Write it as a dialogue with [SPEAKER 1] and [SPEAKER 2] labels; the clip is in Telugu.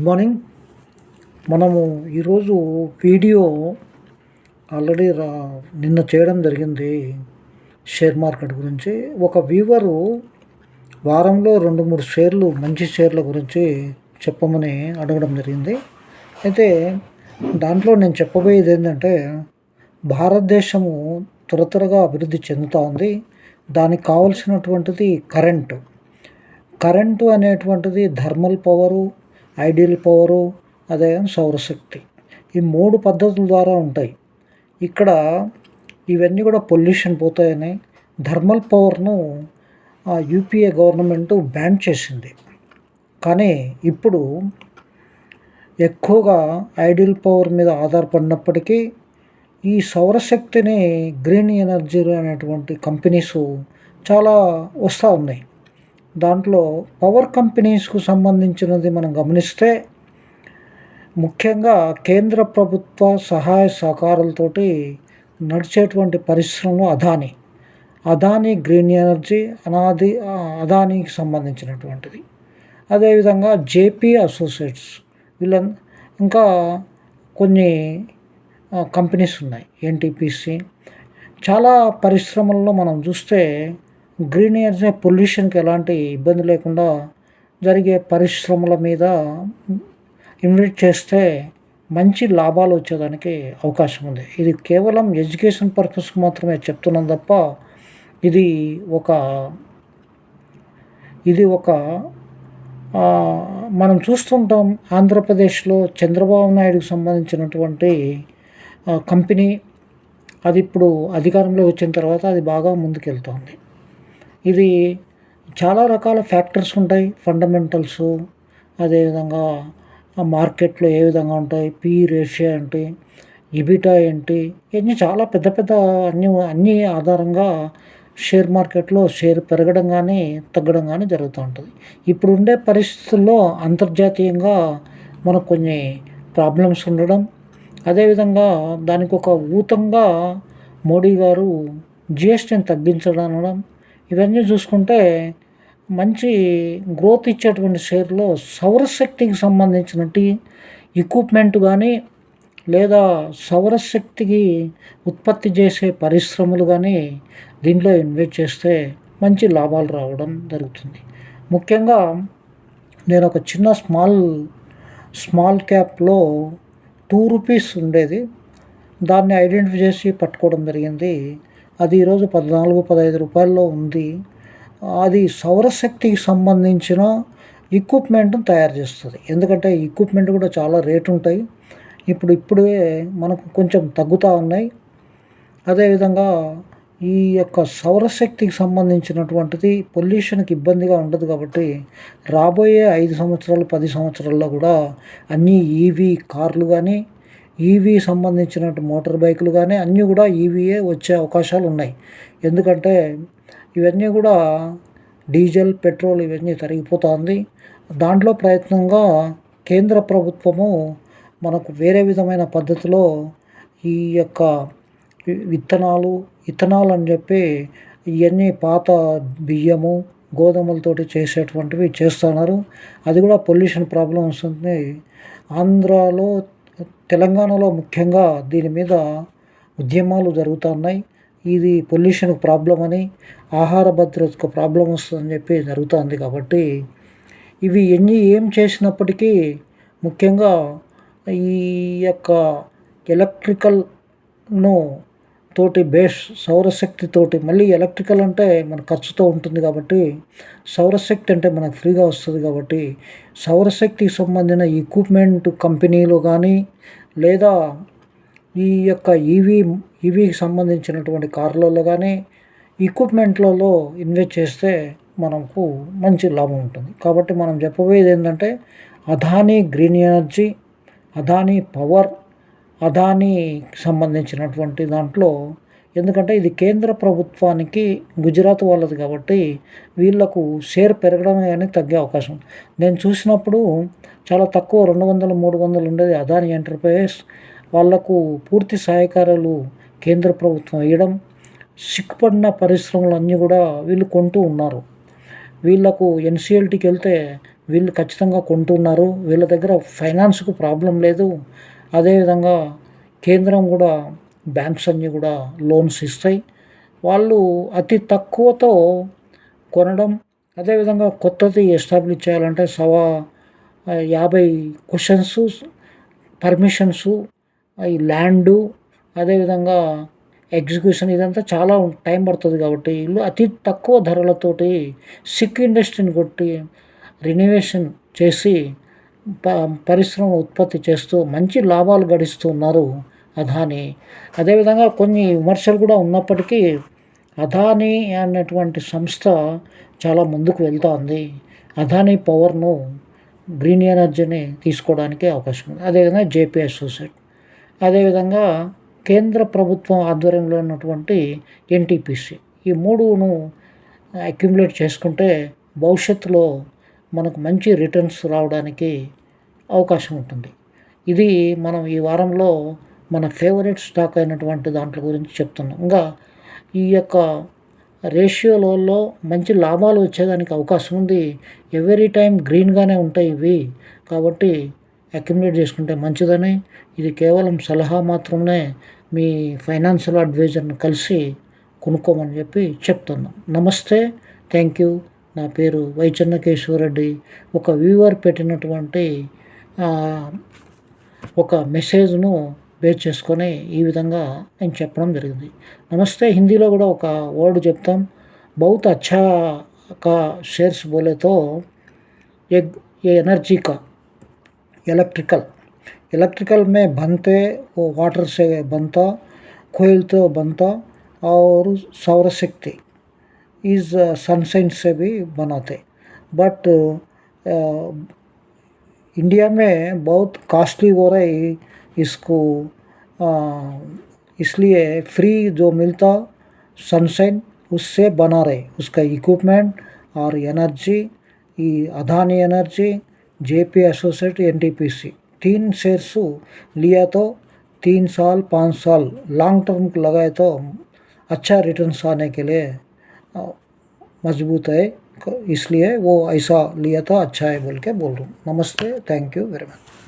[SPEAKER 1] Good morning. మనము ఈరోజు వీడియో ఆల్రెడీ రా నిన్న చేయడం జరిగింది షేర్ మార్కెట్ గురించి. ఒక వ్యూవరు వారంలో రెండు మూడు షేర్లు మంచి షేర్ల గురించి చెప్పమని అడగడం జరిగింది. అయితే దాంట్లో నేను చెప్పబోయేది ఏంటంటే భారతదేశము త్వర త్వరగా అభివృద్ధి చెందుతూ ఉంది. దానికి కావలసినటువంటిది కరెంటు. కరెంటు అనేటువంటిది థర్మల్ పవరు ఐడియల్ పవరు అదే సౌరశక్తి. ఈ మూడు పద్ధతుల ద్వారా ఉంటాయి. ఇక్కడ ఇవన్నీ కూడా పొల్యూషన్ పోతాయని థర్మల్ పవర్ను యూపీఏ గవర్నమెంట్ బ్యాన్ చేసింది. కానీ ఇప్పుడు ఎక్కువగా ఐడియల్ పవర్ మీద ఆధారపడినప్పటికీ ఈ సౌరశక్తిని గ్రీన్ ఎనర్జీ అనేటువంటి కంపెనీస్ చాలా వస్తూ ఉన్నాయి. దాంట్లో పవర్ కంపెనీస్కు సంబంధించినది మనం గమనిస్తే ముఖ్యంగా కేంద్ర ప్రభుత్వ సహాయ సహకారాలతోటి నడిచేటువంటి పరిశ్రమలు అదాని. అదాని గ్రీన్ ఎనర్జీ అనాది అదానీకి సంబంధించినటువంటిది. అదేవిధంగా జేపీ అసోసియేట్స్ వీళ్ళ ఇంకా కొన్ని కంపెనీస్ ఉన్నాయి ఎన్టీపీసీ. చాలా పరిశ్రమల్లో మనం చూస్తే గ్రీన్ ఎనర్జీ పొల్యూషన్కి ఎలాంటి ఇబ్బంది లేకుండా జరిగే పరిశ్రమల మీద ఇన్వెస్ట్ చేస్తే మంచి లాభాలు వచ్చేదానికి అవకాశం ఉంది. ఇది కేవలం ఎడ్యుకేషన్ పర్పస్కి మాత్రమే చెప్తున్నాం తప్ప ఇది ఒక ఇది ఒక మనం చూస్తుంటాం ఆంధ్రప్రదేశ్లో చంద్రబాబు నాయుడుకి సంబంధించినటువంటి కంపెనీ అది ఇప్పుడు అధికారంలో వచ్చిన తర్వాత అది బాగా ముందుకెళ్తోంది. ఇది చాలా రకాల ఫ్యాక్టర్స్ ఉంటాయి. ఫండమెంటల్స్ అదేవిధంగా మార్కెట్లో ఏ విధంగా ఉంటాయి పీ రేషియో ఏంటి ఇబిటా ఏంటి ఇవన్నీ చాలా పెద్ద పెద్ద అన్ని అన్ని ఆధారంగా షేర్ మార్కెట్లో షేర్ పెరగడం కానీ తగ్గడం కానీ జరుగుతూ ఉంటుంది. ఇప్పుడు ఉండే పరిస్థితుల్లో అంతర్జాతీయంగా మనకు కొన్ని ప్రాబ్లమ్స్ ఉండడం అదేవిధంగా దానికి ఒక ఊతంగా మోడీ గారు జిఎస్టీని తగ్గించడం అనడం ఇవన్నీ చూసుకుంటే మంచి గ్రోత్ ఇచ్చేటువంటి షేర్లో సౌరశక్తికి సంబంధించినటి ఎక్విప్మెంట్ కానీ లేదా సౌరశక్తికి ఉత్పత్తి చేసే పరిశ్రమలు కానీ దీంట్లో ఇన్వెస్ట్ చేస్తే మంచి లాభాలు రావడం జరుగుతుంది. ముఖ్యంగా నేను ఒక చిన్న స్మాల్ స్మాల్ క్యాప్లో టూ రూపీస్ ఉండేది. దాన్ని ఐడెంటిఫై చేసి పట్టుకోవడం జరిగింది. అది ఈరోజు పద్నాలుగు పదహైదు రూపాయల్లో ఉంది. అది సౌరశక్తికి సంబంధించిన ఎక్విప్మెంట్ను తయారు చేస్తుంది. ఎందుకంటే ఎక్విప్మెంట్ కూడా చాలా రేటు ఉంటాయి. ఇప్పుడు ఇప్పుడే మనకు కొంచెం తగ్గుతూ ఉన్నాయి. అదేవిధంగా ఈ యొక్క సౌరశక్తికి సంబంధించినటువంటిది పొల్యూషన్కి ఇబ్బందిగా ఉండదు కాబట్టి రాబోయే ఐదు సంవత్సరాలు పది సంవత్సరాల్లో కూడా అన్నీ ఈవీ కార్లు కానీ ఈవీ సంబంధించినట్టు మోటార్ బైకులు కానీ అన్నీ కూడా ఈవీయే వచ్చే అవకాశాలు ఉన్నాయి. ఎందుకంటే ఇవన్నీ కూడా డీజిల్ పెట్రోల్ ఇవన్నీ తరిగిపోతుంది. దాంట్లో ప్రయత్నంగా కేంద్ర ప్రభుత్వము మనకు వేరే విధమైన పద్ధతిలో ఈ యొక్క విత్తనాలు ఇథనాల్ అని చెప్పి ఇవన్నీ పాత బియ్యము గోధుమలతోటి చేసేటువంటివి చేస్తున్నారు. అది కూడా పొల్యూషన్ ప్రాబ్లం వస్తుంది ఆంధ్రాలో తెలంగాణలో ముఖ్యంగా దీని మీద ఉద్యమాలు జరుగుతున్నాయి. ఇది పొల్యూషన్ ప్రాబ్లం అని ఆహార భద్రతకు ప్రాబ్లం వస్తుందని చెప్పి జరుగుతుంది కాబట్టి ఇవి ఎన్ని ఏం చేసినప్పటికీ ముఖ్యంగా ఈ యొక్క ఎలక్ట్రికల్ను తోటి బేస్ సౌరశక్తి తోటి మళ్ళీ ఎలక్ట్రికల్ అంటే మన ఖర్చుతో ఉంటుంది కాబట్టి సౌరశక్తి అంటే మనకు ఫ్రీగా వస్తుంది కాబట్టి సౌరశక్తికి సంబంధించిన ఎక్విప్మెంట్ కంపెనీలు కానీ లేదా ఈ యొక్క ఈవీ ఈవీకి సంబంధించినటువంటి కార్లలో కానీ ఎక్విప్మెంట్లలో ఇన్వెస్ట్ చేస్తే మనకు మంచి లాభం ఉంటుంది. కాబట్టి మనం చెప్పబోయేది ఏంటంటే Adani green energy Adani power అదానీకి సంబంధించినటువంటి దాంట్లో. ఎందుకంటే ఇది కేంద్ర ప్రభుత్వానికి గుజరాత్ వాళ్ళది కాబట్టి వీళ్ళకు షేర్ పెరగడం కానీ తగ్గే అవకాశం. నేను చూసినప్పుడు చాలా తక్కువ రెండు వందలు మూడు వందలు ఉండేది అదాని ఎంటర్ప్రైజెస్. వాళ్ళకు పూర్తి సహాయకారాలు కేంద్ర ప్రభుత్వం ఇవ్వడం సిక్కుపడిన పరిశ్రమలు అన్నీ కూడా వీళ్ళు కొంటూ ఉన్నారు. వీళ్ళకు ఎన్సిఎల్టీకి వెళ్తే వీళ్ళు ఖచ్చితంగా కొంటున్నారు. వీళ్ళ దగ్గర ఫైనాన్స్కు ప్రాబ్లం లేదు. అదేవిధంగా కేంద్రం కూడా బ్యాంక్స్ అన్నీ కూడా లోన్స్ ఇస్తాయి. వాళ్ళు అతి తక్కువతో కొనడం అదేవిధంగా కొత్తది ఎస్టాబ్లిష్ చేయాలంటే సవా యాభై క్వశ్చన్స్ పర్మిషన్స్ ఈ ల్యాండు అదేవిధంగా ఎగ్జిక్యూషన్ ఇదంతా చాలా టైం పడుతుంది కాబట్టి వీళ్ళు అతి తక్కువ ధరలతోటి సిక్ ఇండస్ట్రీని కొట్టి రినోవేషన్ చేసి ప పరిశ్రమ ఉత్పత్తి చేస్తూ మంచి లాభాలు గడిస్తూ ఉన్నారు అదాని. అదేవిధంగా కొన్ని విమర్శలు కూడా ఉన్నప్పటికీ అదానీ అనేటువంటి సంస్థ చాలా ముందుకు వెళ్తూ ఉంది అదానీ పవర్ను గ్రీన్ ఎనర్జీని తీసుకోవడానికి అవకాశం ఉంది. అదేవిధంగా జేపీ అసోసియేట్. అదేవిధంగా కేంద్ర ప్రభుత్వం ఆధ్వర్యంలో ఉన్నటువంటి ఎన్టీపీసీ. ఈ మూడును అక్యుములేట్ చేసుకుంటే భవిష్యత్తులో మనకు మంచి రిటర్న్స్ రావడానికి అవకాశం ఉంటుంది. ఇది మనం ఈ వారంలో మన ఫేవరెట్ స్టాక్ అయినటువంటి దాంట్లో గురించి చెప్తున్నాం. ఇంకా ఈ యొక్క రేషియోలలో మంచి లాభాలు వచ్చేదానికి అవకాశం ఉంది. ఎవరీ టైం గ్రీన్గానే ఉంటాయి ఇవి. కాబట్టి అక్యుమిలేట్ చేసుకుంటే మంచిదని. ఇది కేవలం సలహా మాత్రమే. మీ ఫైనాన్షియల్ అడ్వైజర్ని కలిసి కొనుక్కోమని చెప్పి చెప్తున్నాం. నమస్తే. థ్యాంక్ యూ నా పేరు వైచన్నకేశ్వరరెడ్డి ఒక వ్యూవర్ పెట్టినటువంటి ఒక మెసేజ్ను బేస్ చేసుకొని ఈ విధంగా నేను చెప్పడం జరిగింది నమస్తే హిందీలో కూడా ఒక వర్డ్ చెప్తాం बहुत अच्छा का शेयर्स बोले तो एक ये एनर्जी का इलेक्ट्रिकल इलेक्ट्रिकल में बनते वो वाटर से बनता कोयल तो बनता और सौर शक्ति इस सनशाइन से भी बनाते बट इंडिया में बहुत कॉस्टली हो रही इसको इसलिए फ्री जो मिलता सनसाइन उससे बना रहे। उसका इक्विपमेंट और एनर्जी ये Adani energy J P associate N T P C तीन शेयर्स लिया तो तीन साल, पाँच साल लॉन्ग टर्म लगाए तो अच्छा रिटर्न्स आने के लिए मज़बूत है। इसलिए वो ऐसा लिया था अच्छा है बोल के बोल रहा हूँ। नमस्ते थैंक यू वेरी मच